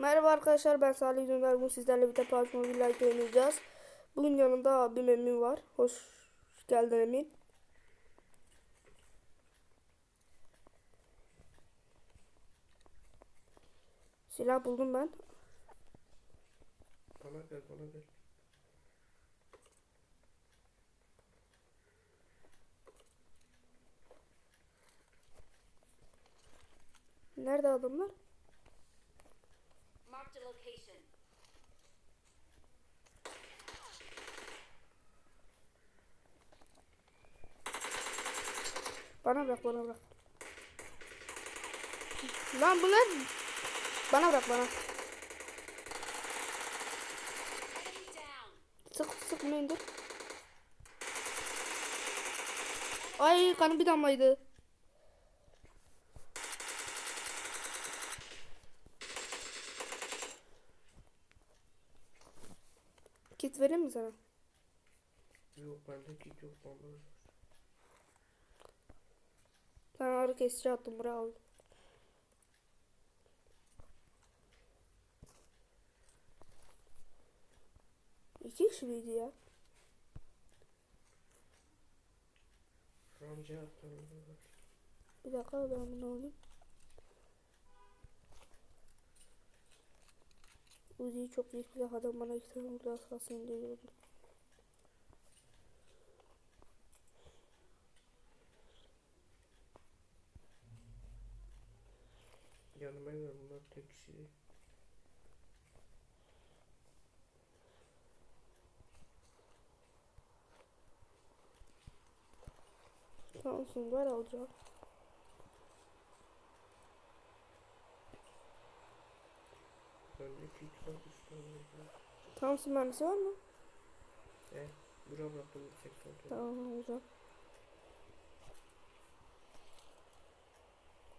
Merhaba arkadaşlar ben Salih Dündar. Bugün sizlerle bir PUBG Mobile Lite oynayacağız. Bugün yanında abim Emin var. Hoş geldin Emin. Silah buldum ben. Bana gel bana gel. Nerede adamlar? Bana bırak bana bırak. Lan bunlar bana bırak bana. Sık sık indir. Ay kanım bir damlaydı. Kit vereyim mi sana? Yok bende kit yok bana. Ben ağrı kesici attım buraya al. İki kişi miydi ya? Attım. Bir dakika ben bunu alayım. Uzi'yi çok iyi silah adam bana iki tane vurdu az kalsın değil. Tamamsın var alacağım. Bende kit var üç tane var. Tamamsın mermisi var mı? E, bura bıraktım 80 tane. Tamam alacağım.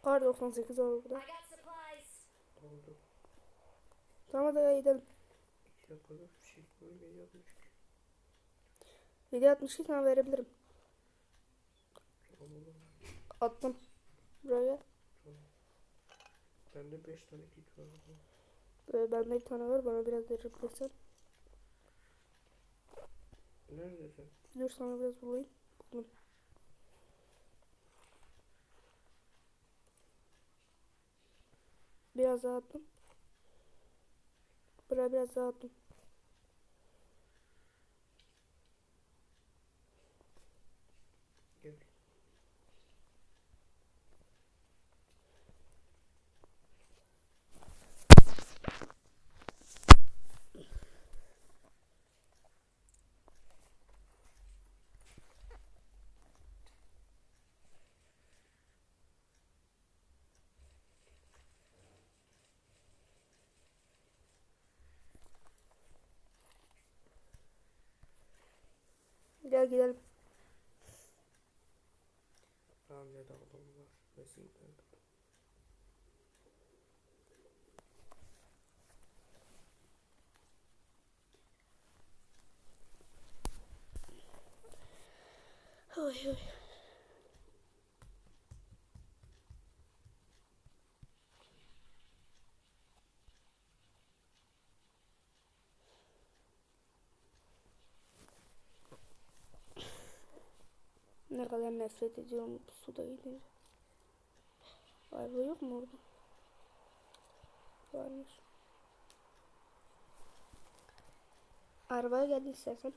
Kar 98 var burada. Oldu. Tamam hadi gidelim. İki dakikada bir şey böyle yapmış. 762 sana verebilirim. Tamam oğlum. Attım. Buraya. Bende 5 tane kit var. Ee, bende bir tane var bana biraz verebilirsen. Neredesin? Dur sana biraz bulayım. Buldum. Biraz daha attım. Buraya biraz daha attım. Gel. Gel gidelim. Ramca'da adam var. Mesinler'de. Oy oy. Ne kadar nefret ediyorum bu suda gidince. Araba yok mu orada? Varmış. Arabaya gel istersen.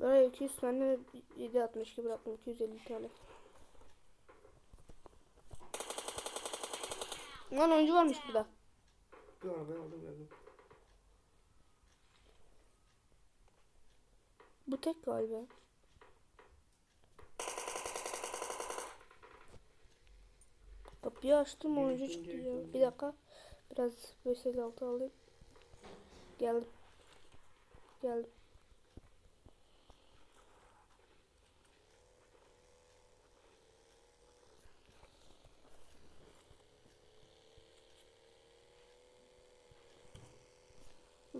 Böyle 200 tane 762 bıraktım 250 tane. Lan oyuncu varmış burada. Bir arabayı aldım geldim. Bu tek galiba. Kapıyı açtım oyuncu çıktı ya. Bir dakika. Biraz 556 alayım. Geldim. Geldim.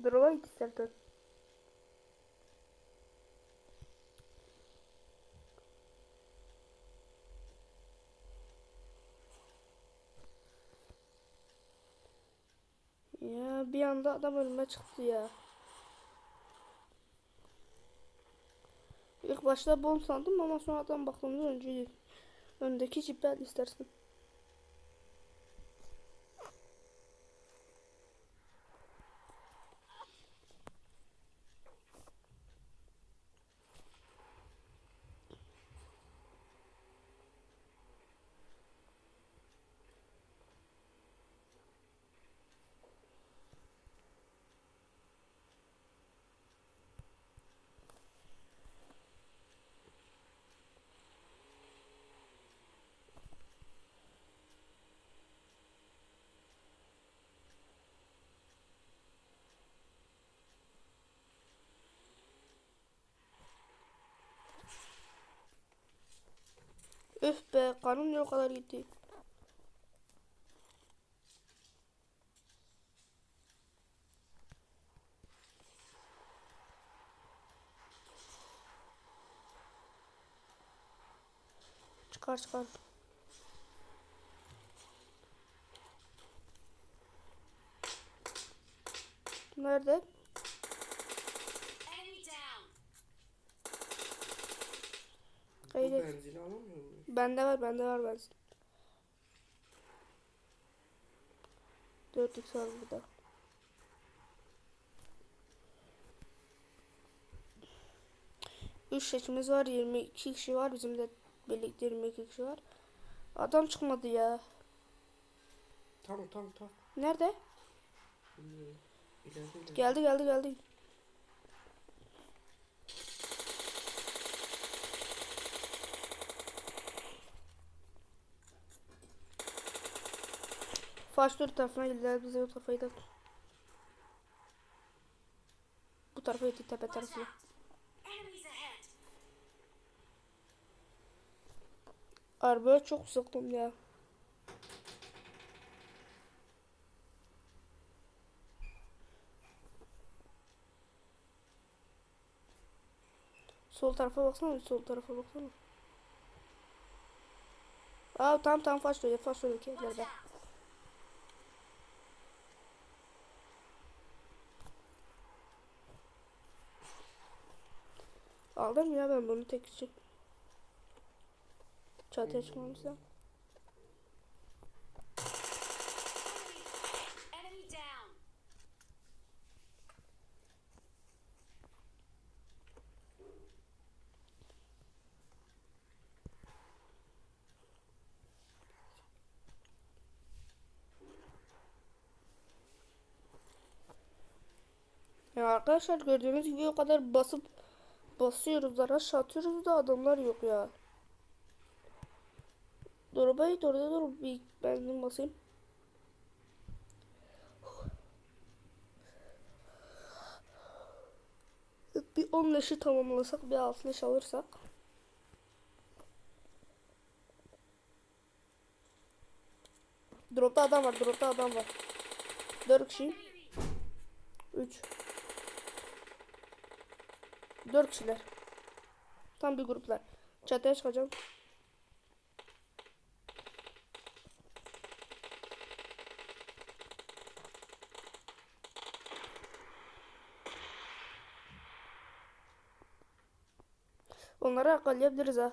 Git istersen. Ya bir anda adam önüme çıktı ya. İlk başta bom sandım ama sonradan baktığımda önceydi. Öndeki cipi al Üf be kanım ne o kadar gitti. Çıkar çıkar. Nerede? Bu Kaydet. benzini alamıyor muyum? Bende var, bende var benzin. 4 var burada. Üç seçimiz var, 22 kişi var. Bizim de birlikte 22 kişi var. Adam çıkmadı ya. Tam tam tam. Nerede? Bilmiyorum. İleride ileride. Geldi, geldi, geldi. Faştör tarafına geldiler. Bize o tarafa gidelim. Bu tarafa gitti tepe tarafına. Arabaya çok sıktım ya. Sol tarafa baksana, sol tarafa baksana. Aa tam tam faş söyle, faş söyle Aldım ya ben bunu tek için. Çatıya çıkmamız lazım. Enemy down. Ya arkadaşlar gördüğünüz gibi o kadar basıp basıyoruz da rush atıyoruz da adamlar yok ya. Dur bay dur dur dur bir benzin basayım. Bir 10 leşi tamamlasak bir 6 leş alırsak. Dropta adam var, dropta adam var. 4 kişi. 3 4 kişiler. Tam bir gruplar. Çatıya çıkacağım. Onları yakalayabiliriz ha.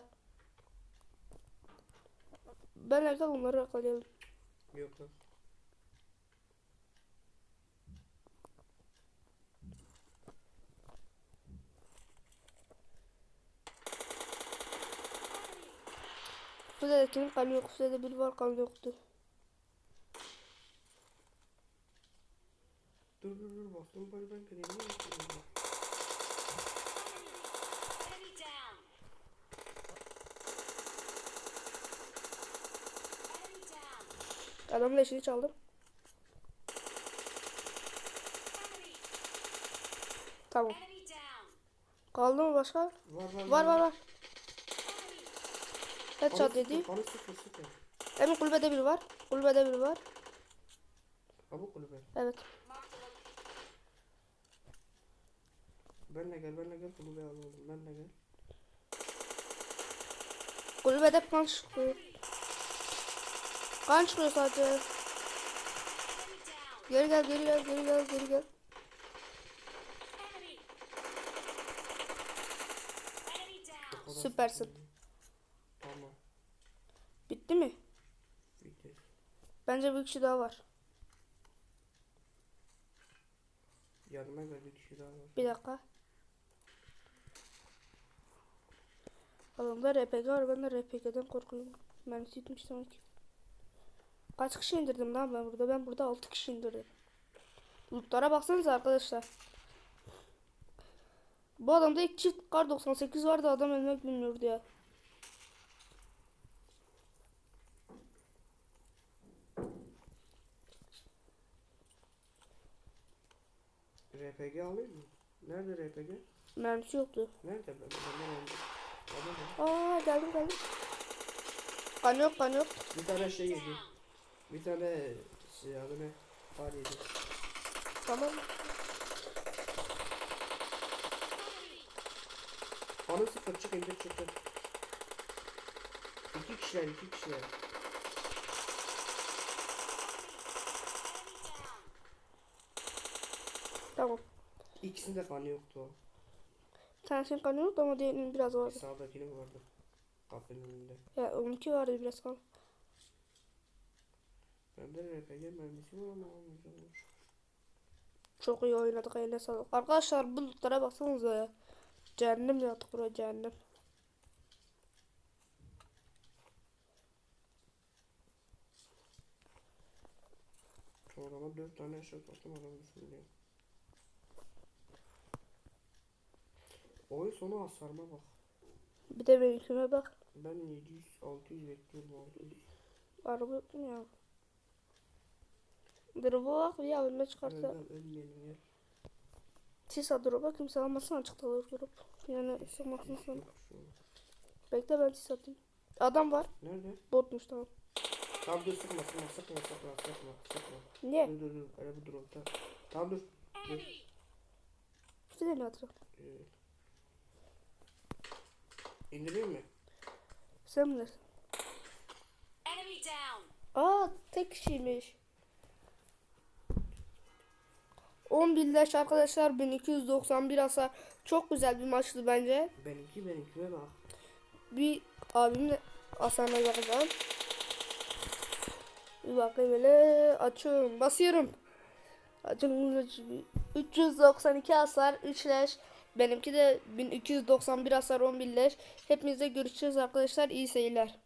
Ben yakal onları yakalayalım. Yok lan. Kuzey'dekinin kanı yok. Kuzey'de biri var kanı yoktu. Dur dur dur bastım bari ben down. Adamın eşini çaldım. Tamam. Kaldı mı başka? Var var Var var var. Headshot Kanı dedi. sıfır, sıfır. Emin kulübede biri var. Kulübede biri var. Ha bu kulübe. Evet. Benle gel benle gel kulübe alalım. Benle gel. Kulübede kan çıkıyor. Kan çıkıyor sadece. Geri gel geri gel geri gel geri gel. Süpersin. sıkıntı. Tamam. Bitti mi? Bitti. Bence bir kişi daha var. Yanıma gel bir kişi daha var. Bir dakika. Adamda RPG var ben de RPG'den korkuyorum. Ben gitmiş demek ki. Kaç kişi indirdim lan ben burada? Ben burada 6 kişi indirdim. Lootlara baksanıza arkadaşlar. Bu adamda ilk çift kar 98 vardı adam ölmek bilmiyordu ya. RPG alayım mı? Nerede RPG? Mermisi yoktu. Nerede ben? Bana ne? Aa geldim geldim. Kan yok kan yok. Bir tane şey yedi. Bir tane şey adı ne? Far yedi. Tamam. Bana sıfır çık indir çık. İki kişiler iki kişiler. Tamam. İkisinde kanı yoktu o. Bir tanesinin kanı yoktu ama diğerinin biraz vardı. Sağdakinin vardı. Kapının önünde. Ya onunki vardı biraz kan. Bende RPG mermisi var ama almayacağım. Çok iyi oynadık eline sağlık. Arkadaşlar bu lootlara baksanıza ya. Cehennem yaptık buraya cehennem. O zaman dört tane eşya sattım adam düşünüyor. Oyun sonu hasarıma bak. Bir de benimkime bak. Ben 700 600 bekliyorum 600. Araba yok mu ya? Drop'a bak ya önüne çıkarsa. gel ölmeyelim gel. Tisa drop'a kimse almasın açıkta olur drop. Yani sana. Yok şu an. Bekle ben tis atayım. Adam var. Nerede? Botmuş tamam. Tamam dur sıkma sıkma sıkma sıkma sıkma sıkma. Niye? Dur dur dur. Bir dur. Tamam. Dur. Dur. De ne atacağım? Ee, indireyim mi? Sen bilirsin. Aa tek kişiymiş. 10 birleş arkadaşlar 1291 hasar. Çok güzel bir maçtı bence. Benimki benimkine bak. Bir abimle hasarına bakacağım. Bir bakayım böyle açıyorum. Basıyorum. Açıyorum. 392 hasar 3 leş. Benimki de 1291 hasar 11 leş. Hepinize görüşürüz arkadaşlar. İyi seyirler.